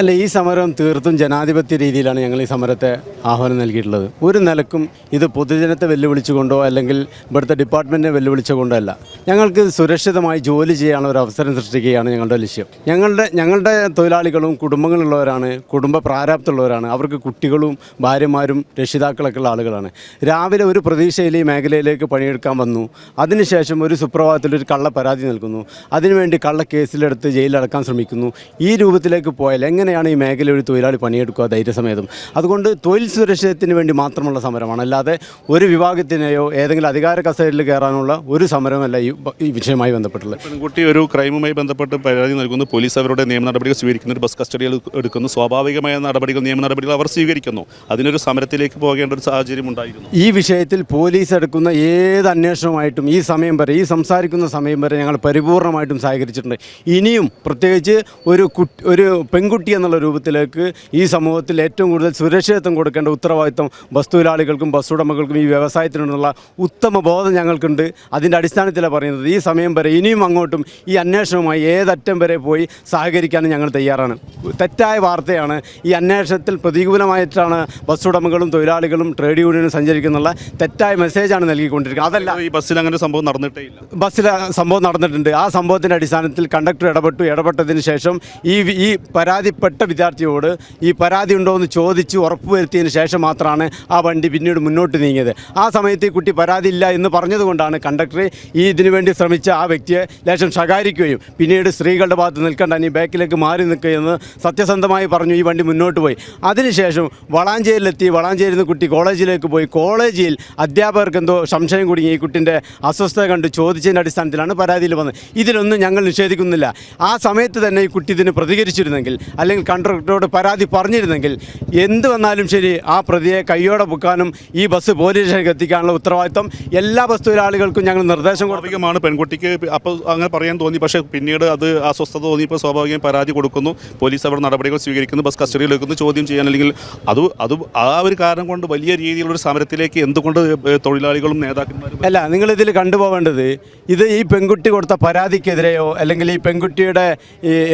അല്ല ഈ സമരം തീർത്തും ജനാധിപത്യ രീതിയിലാണ് ഞങ്ങൾ ഈ സമരത്തെ ആഹ്വാനം നൽകിയിട്ടുള്ളത്. ഒരു നിലക്കും ഇത് പൊതുജനത്തെ വെല്ലുവിളിച്ചുകൊണ്ടോ അല്ലെങ്കിൽ ഇവിടുത്തെ ഡിപ്പാർട്ട്മെന്റിനെ വെല്ലുവിളിച്ചുകൊണ്ടോ അല്ല. ഞങ്ങൾക്ക് സുരക്ഷിതമായി ജോലി ചെയ്യാനുള്ള ഒരു അവസരം സൃഷ്ടിക്കുകയാണ് ഞങ്ങളുടെ ലക്ഷ്യം. ഞങ്ങളുടെ ഞങ്ങളുടെ തൊഴിലാളികളും കുടുംബങ്ങളുള്ളവരാണ് കുടുംബ പ്രാരാബ്ദമുള്ളവരാണ്. അവർക്ക് കുട്ടികളും ഭാര്യമാരും രക്ഷിതാക്കളൊക്കെ ഉള്ള ആളുകളാണ്. രാവിലെ ഒരു പ്രതീക്ഷയിൽ ഈ മേഖലയിലേക്ക് പണിയെടുക്കാൻ വന്നു. അതിനുശേഷം ഒരു സുപ്രഭാതത്തിൽ ഒരു കള്ള പരാതി നൽകുന്നു. അതിനുവേണ്ടി കള്ള കേസിലെടുത്ത് ജയിലിലടക്കാൻ ശ്രമിക്കുന്നു. ഈ രൂപത്തിലേക്ക് പോയാൽ എങ്ങനെയാണ് ഈ മേഖലയിൽ ഒരു തൊഴിലാളി പണിയെടുക്കുക ധൈര്യസമേതം. അതുകൊണ്ട് തൊഴിൽ സുരക്ഷിതത്തിന് വേണ്ടി മാത്രമുള്ള സമരമാണ്. അല്ലാതെ ഒരു വിഭാഗത്തിനെയോ ഏതെങ്കിലും അധികാര കസേരയിൽ കയറാനുള്ള ഒരു സമരമല്ല ഈ വിഷയമായി ബന്ധപ്പെട്ടുള്ളത്. പെൺകുട്ടി ഒരു ക്രൈമുമായി ബന്ധപ്പെട്ട് പരാതി നൽകുന്നു. പോലീസ് അവരുടെ നിയമ നടപടികൾ സ്വീകരിക്കുന്നു. ഒരു ബസ് കസ്റ്റഡിയിൽ എടുക്കുന്നു. സ്വാഭാവികമായ നടപടികൾ നിയമ നടപടികൾ അവർ സ്വീകരിക്കുന്നു. അതിനൊരു സമരത്തിലേക്ക് പോകേണ്ട ഒരു സാഹചര്യം ഉണ്ടായിരുന്നു. ഈ വിഷയത്തിൽ പോലീസ് എടുക്കുന്ന ഏത് അന്വേഷണമായിട്ടും ഈ സമയം വരെ ഈ സംസാരിക്കുന്ന സമയം വരെ ഞങ്ങൾ പരിപൂർണമായിട്ടും സഹകരിച്ചിട്ടുണ്ട്. ഇനിയും പ്രത്യേകിച്ച് ഒരു കുട്ടി ഒരു പെൺകുട്ടി എന്നുള്ള രൂപത്തിലേക്ക് ഈ സമൂഹത്തിൽ ഏറ്റവും കൂടുതൽ സുരക്ഷിതത്വം കൊടുക്കേണ്ട ഉത്തരവാദിത്വം ബസ് തൊഴിലാളികൾക്കും ബസ് ഉടമകൾക്കും ഈ വ്യവസായത്തിനുള്ള ഉത്തമ ബോധം ഞങ്ങൾക്കുണ്ട്. അതിന്റെ അടിസ്ഥാനത്തിലാണ് പറയുന്നത്. ഈ സമയം വരെ ഇനിയും അങ്ങോട്ടും ഈ അന്വേഷണവുമായി ഏതറ്റം വരെ പോയി സഹകരിക്കാനും ഞങ്ങൾ തയ്യാറാണ്. തെറ്റായ വാർത്തയാണ്. ഈ അന്വേഷണത്തിൽ പ്രതികൂലമായിട്ടാണ് ബസ് ഉടമകളും തൊഴിലാളികളും ട്രേഡ് യൂണിയനും സഞ്ചരിക്കുന്നുള്ള തെറ്റായ മെസ്സേജാണ് നൽകിക്കൊണ്ടിരിക്കുന്നത്. അതല്ല ഈ ബസ്സിൽ അങ്ങനെ സംഭവം നടന്നിട്ടേ ഇല്ല. ബസ്സിൽ സംഭവം നടന്നിട്ടുണ്ട്. ആ സംഭവത്തിന്റെ അടിസ്ഥാനത്തിൽ കണ്ടക്ടർ ഇടപെട്ടു. ഇടപെട്ടതിന് ശേഷം ഈ ഈ ഈ പരാതിപ്പെട്ട വിദ്യാർത്ഥിയോട് ഈ പരാതി ഉണ്ടോ എന്ന് ചോദിച്ച് ഉറപ്പുവരുത്തിയതിന് ശേഷം മാത്രമാണ് ആ വണ്ടി പിന്നീട് മുന്നോട്ട് നീങ്ങിയത്. ആ സമയത്ത് ഈ കുട്ടി പരാതി ഇല്ല എന്ന് പറഞ്ഞതുകൊണ്ടാണ് കണ്ടക്ടർ ഈ ഇതിനു വേണ്ടി ശ്രമിച്ച ആ വ്യക്തിയെ ലേശം ശകാരിക്കുകയും പിന്നീട് സ്ത്രീകളുടെ ഭാഗത്ത് നിൽക്കണ്ട നീ ബാക്കിലേക്ക് മാറി നിൽക്കുകയെന്ന് സത്യസന്ധമായി പറഞ്ഞു ഈ വണ്ടി മുന്നോട്ട് പോയി. അതിനുശേഷം വളാഞ്ചേരിയിലെത്തി. വളാഞ്ചേരിയിൽ നിന്ന് കുട്ടി കോളേജിലേക്ക് പോയി. കോളേജിൽ അധ്യാപകർക്ക് എന്തോ സംശയം കുടുങ്ങി. ഈ കുട്ടിന്റെ അസ്വസ്ഥത കണ്ട് ചോദിച്ചതിന്റെ അടിസ്ഥാനത്തിലാണ് പരാതിയിൽ വന്നത്. ഇതിലൊന്നും ഞങ്ങൾ നിഷേധിക്കുന്നില്ല. ആ സമയത്ത് തന്നെ ഈ കുട്ടി ഇതിന് പ്രതികരിച്ചിരുന്നെങ്കിൽ അല്ലെങ്കിൽ കണ്ടക്ടറോട് പരാതി പറഞ്ഞിരുന്നെങ്കിൽ എന്ത് വന്നാലും ശരി ആ പ്രതിയെ കയ്യോടെ പൊക്കാനും ഈ ബസ് പോലീസ് സ്റ്റേഷനിലേക്ക് എത്തിക്കാനുള്ള ഉത്തരവാദിത്വം എല്ലാ ബസ് തൊഴിലാളികൾക്കും ഞങ്ങൾ നിർദ്ദേശം കൊടുക്കുകയാണ് പെൺകുട്ടിക്ക് അപ്പോൾ അങ്ങനെ പറയാൻ തോന്നി. പക്ഷേ പിന്നീട് അത് അസ്വസ്ഥത തോന്നിയപ്പോൾ സ്വാഭാവികം പരാതി കൊടുക്കുന്നു. പോലീസ് അവിടെ നടപടികൾ സ്വീകരിക്കുന്നു. ബസ് കസ്റ്റഡിയിൽ വെക്കുന്നു. ചോദ്യം ചെയ്യാൻ അല്ലെങ്കിൽ അത് അത് ആ ഒരു കാരണം കൊണ്ട് വലിയ രീതിയിലുള്ള ഒരു സമരത്തിലേക്ക് എന്തുകൊണ്ട് തൊഴിലാളികളും നേതാക്കന്മാരും അല്ല നിങ്ങളിതിൽ കണ്ടുപോകേണ്ടത് ഇത് ഈ പെൺകുട്ടി കൊടുത്ത പരാതിക്കെതിരെയോ അല്ലെങ്കിൽ ഈ പെൺകുട്ടിയുടെ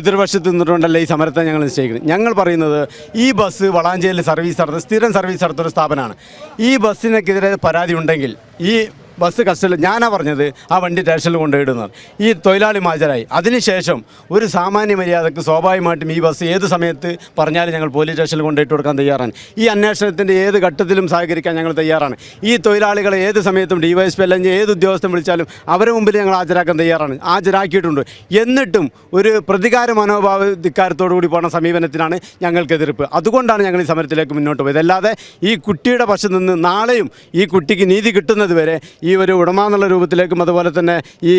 എതിർവശത്ത് നിന്നുകൊണ്ടല്ല ഈ സമരത്തെ ഞങ്ങൾ നിശ്ചയിക്കുന്നത്. ഞങ്ങൾ പറയുന്നത് ഈ ബസ് വളാഞ്ചേരിയിൽ സർവീസ് നടത്തുന്ന സ്ഥിരം സർവീസ് നടത്തുന്ന സ്ഥാപനമാണ്. ഈ ബസ്സിനെതിരെ പരാതി ഉണ്ടെങ്കിൽ ഈ ബസ് കസ്റ്റഡിയിൽ ഞാനാ പറഞ്ഞത് ആ വണ്ടി സ്റ്റേഷനിൽ കൊണ്ടുപോയിടുന്നത്. ഈ തൊഴിലാളി ഹാജരായി അതിനുശേഷം ഒരു സാമാന്യ മര്യാദയ്ക്ക് സ്വാഭാവികമായിട്ടും ഈ ബസ് ഏത് സമയത്ത് പറഞ്ഞാലും ഞങ്ങൾ പോലീസ് സ്റ്റേഷനിൽ കൊണ്ടുപോയിട്ട് കൊടുക്കാൻ തയ്യാറാണ്. ഈ അന്വേഷണത്തിന്റെ ഏത് ഘട്ടത്തിലും സഹകരിക്കാൻ ഞങ്ങൾ തയ്യാറാണ്. ഈ തൊഴിലാളികളെ ഏത് സമയത്തും ഡിവൈഎസ്പി അല്ലെങ്കിൽ ഏത് ഉദ്യോഗസ്ഥൻ വിളിച്ചാലും അവരെ മുമ്പിൽ ഞങ്ങൾ ഹാജരാക്കാൻ തയ്യാറാണ്. ഹാജരാക്കിയിട്ടുണ്ട്. എന്നിട്ടും ഒരു പ്രതികാര മനോഭാവധിക്കാരത്തോടു കൂടി പോകുന്ന സമീപനത്തിനാണ് ഞങ്ങൾക്ക് എതിർപ്പ് അതുകൊണ്ടാണ് ഞങ്ങൾ ഈ സമരത്തിലേക്ക് മുന്നോട്ട് പോയത്. അല്ലാതെ ഈ കുട്ടിയുടെ പക്ഷത്ത് നിന്ന് നാളെയും ഈ കുട്ടിക്ക് നീതി കിട്ടുന്നത് വരെ ഈ ഒരു ഉടമ എന്നുള്ള രൂപത്തിലേക്കും അതുപോലെ തന്നെ ഈ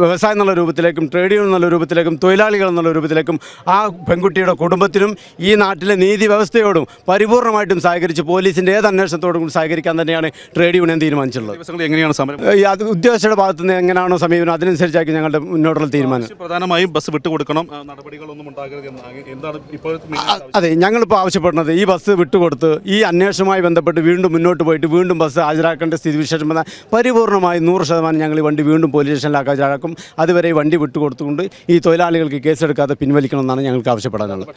വ്യവസായം എന്നുള്ള രൂപത്തിലേക്കും ട്രേഡ് യൂണിയൻ എന്നുള്ള രൂപത്തിലേക്കും തൊഴിലാളികൾ എന്നുള്ള രൂപത്തിലേക്കും ആ പെൺകുട്ടിയുടെ കുടുംബത്തിനും ഈ നാട്ടിലെ നീതി വ്യവസ്ഥയോടും പരിപൂർണമായിട്ടും സഹകരിച്ച് പോലീസിന്റെ ഏത് അന്വേഷണത്തോടും കൂടി സഹകരിക്കാൻ തന്നെയാണ് ട്രേഡ് യൂണിയൻ തീരുമാനിച്ചിട്ടുള്ളത്. എങ്ങനെയാണ് സമരം? അത് ഉദ്യോഗസ്ഥരുടെ ഭാഗത്ത് നിന്ന് എങ്ങനെയാണോ സമീപനം അതിനനുസരിച്ചായിരിക്കും ഞങ്ങളുടെ മുന്നോട്ടുള്ള തീരുമാനം. പ്രധാനമായും ബസ് വിട്ടുകൊടുക്കണം നടപടികളൊന്നും ഉണ്ടാകരുത് എന്നാണ് എന്താണ് ഇപ്പോഴത്തെ അതെ ഞങ്ങളിപ്പോൾ ആവശ്യപ്പെടുന്നത് ഈ ബസ് വിട്ടുകൊടുത്ത് ഈ അന്വേഷണവുമായി ബന്ധപ്പെട്ട് വീണ്ടും മുന്നോട്ട് പോയിട്ട് വീണ്ടും ബസ് ഹാജരാക്കേണ്ട സ്ഥിതിവിശേഷം വന്നാൽ പരിപൂർണമായി നൂറ് ശതമാനം ഞങ്ങൾ ഈ വണ്ടി വീണ്ടും പോലീസ് സ്റ്റേഷനിലാക്കാൻ ഹാജരാക്കും അതുവരെ ഈ വണ്ടി വിട്ടുകൊടുത്തുകൊണ്ട് ഈ തൊഴിലാളികൾക്ക് കേസെടുക്കാതെ പിൻവലിക്കണമെന്നാണ് ഞങ്ങൾക്ക് ആവശ്യപ്പെടാനുള്ളത്.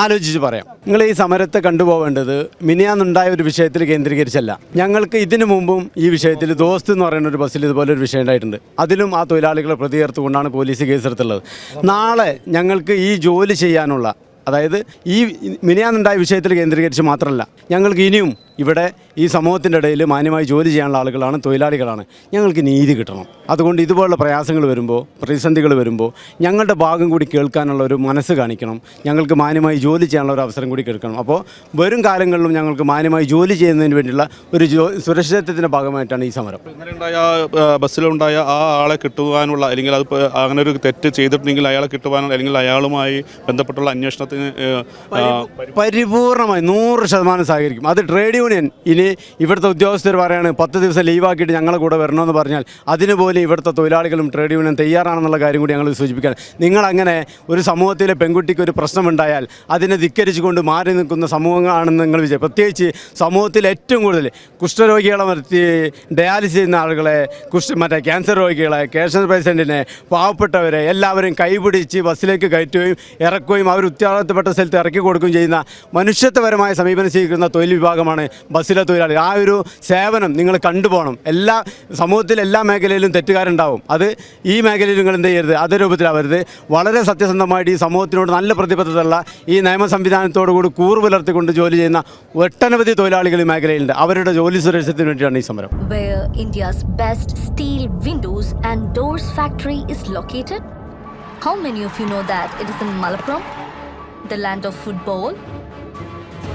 ആലോചിച്ച് പറയാം. നിങ്ങൾ ഈ സമരത്തെ കണ്ടുപോകേണ്ടത് മിനിയാന്നുണ്ടായ ഒരു വിഷയത്തിൽ കേന്ദ്രീകരിച്ചല്ല. ഞങ്ങൾക്ക് ഇതിനു മുമ്പും ഈ വിഷയത്തിൽ ദോസ്ത് എന്ന് പറയുന്ന ഒരു ബസ്സിൽ ഇതുപോലെ ഒരു വിഷയം ഉണ്ടായിട്ടുണ്ട്. അതിലും ആ തൊഴിലാളികളെ പ്രതികർത്തുകൊണ്ടാണ് പോലീസ് കേസെടുത്തുള്ളത് നാളെ ഞങ്ങൾക്ക് ഈ ജോലി ചെയ്യാനുള്ള അതായത് ഈ മിനിയാന്നുണ്ടായ വിഷയത്തിൽ കേന്ദ്രീകരിച്ച് മാത്രമല്ല ഞങ്ങൾക്ക് ഇനിയും ഇവിടെ ഈ സമൂഹത്തിന്റെ ഇടയിൽ മാന്യമായി ജോലി ചെയ്യാനുള്ള ആളുകളാണ് തൊഴിലാളികളാണ്. ഞങ്ങൾക്ക് നീതി കിട്ടണം. അതുകൊണ്ട് ഇതുപോലുള്ള പ്രയാസങ്ങൾ വരുമ്പോൾ പ്രതിസന്ധികൾ വരുമ്പോൾ ഞങ്ങളുടെ ഭാഗം കൂടി കേൾക്കാനുള്ള ഒരു മനസ്സ് കാണിക്കണം. ഞങ്ങൾക്ക് മാന്യമായി ജോലി ചെയ്യാനുള്ള ഒരു അവസരം കൂടി കേൾക്കണം. അപ്പോൾ വരും കാലങ്ങളിലും ഞങ്ങൾക്ക് മാന്യമായി ജോലി ചെയ്യുന്നതിന് വേണ്ടിയുള്ള ഒരു ജോ സുരക്ഷിതത്വത്തിന്റെ ഭാഗമായിട്ടാണ് ഈ സമരം. ഇങ്ങനെയുണ്ടായ ബസ്സിലുണ്ടായ ആ ആളെ കിട്ടുവാനുള്ള അല്ലെങ്കിൽ അത് അങ്ങനെ ഒരു തെറ്റ് ചെയ്തിട്ടുണ്ടെങ്കിൽ അയാളെ കിട്ടുവാനുള്ള അല്ലെങ്കിൽ അയാളുമായി ബന്ധപ്പെട്ടുള്ള അന്വേഷണത്തിന് പരിപൂർണമായി നൂറ് ശതമാനം സഹകരിക്കും. അത് ട്രേഡ് യൂണിയൻ യൂണിയൻ ഇനി ഇവിടുത്തെ ഉദ്യോഗസ്ഥർ പറയാണ് പത്ത് ദിവസം ലീവാക്കിയിട്ട് ഞങ്ങളെ കൂടെ വരണമെന്ന് പറഞ്ഞാൽ അതിന് പോലും ഇവിടുത്തെ തൊഴിലാളികളും ട്രേഡ് യൂണിയൻ തയ്യാറാണെന്നുള്ള കാര്യം കൂടി ഞങ്ങൾ സൂചിപ്പിക്കുകയാണ്. നിങ്ങളങ്ങനെ ഒരു സമൂഹത്തിലെ പെൺകുട്ടിക്ക് ഒരു പ്രശ്നമുണ്ടായാൽ അതിനെ ധിക്കരിച്ചുകൊണ്ട് മാറി നിൽക്കുന്ന സമൂഹങ്ങളാണെന്ന് നിങ്ങൾ വിചാരിച്ചു പ്രത്യേകിച്ച് സമൂഹത്തിൽ ഏറ്റവും കൂടുതൽ കുഷ്ഠരോഗികളെ നിർത്തി ഡയാലിസിസ് ചെയ്യുന്ന ആളുകളെ കുഷ്ഠ മറ്റേ ക്യാൻസർ രോഗികളെ ക്യാൻസർ പേഷ്യന്റിനെ പാവപ്പെട്ടവരെ എല്ലാവരും കൈപിടിച്ച് ബസ്സിലേക്ക് കയറ്റുകയും ഇറക്കുകയും അവർ ഉത്തരവാദിത്തപ്പെട്ട സ്ഥലത്ത് ഇറക്കി കൊടുക്കുകയും ചെയ്യുന്ന മനുഷ്യത്വപരമായ സമീപനം സ്വീകരിക്കുന്ന തൊഴിൽ വിഭാഗമാണ് ബസ്സിലെ തൊഴിലാളി. ആ ഒരു സേവനം നിങ്ങൾ കണ്ടുപോകണം. എല്ലാ സമൂഹത്തിൽ എല്ലാ മേഖലയിലും തെറ്റുകാരുണ്ടാവും. അത് ഈ മേഖലയിൽ നിങ്ങൾ എന്ത് ചെയ്യരുത്? അതേ രൂപത്തിലാവരുത്. വളരെ സത്യസന്ധമായിട്ട് ഈ സമൂഹത്തിനോട് നല്ല പ്രതിബദ്ധതയുള്ള ഈ നിയമ സംവിധാനത്തോടുകൂടി കൂറ് പുലർത്തിക്കൊണ്ട് ജോലി ചെയ്യുന്ന ഒട്ടനവധി തൊഴിലാളികൾ ഈ മേഖലയിലുണ്ട്. അവരുടെ ജോലി സുരക്ഷത്തിന് വേണ്ടിയാണ് ഈ സമരം? How many of you know that it is in Malappuram, the land of football?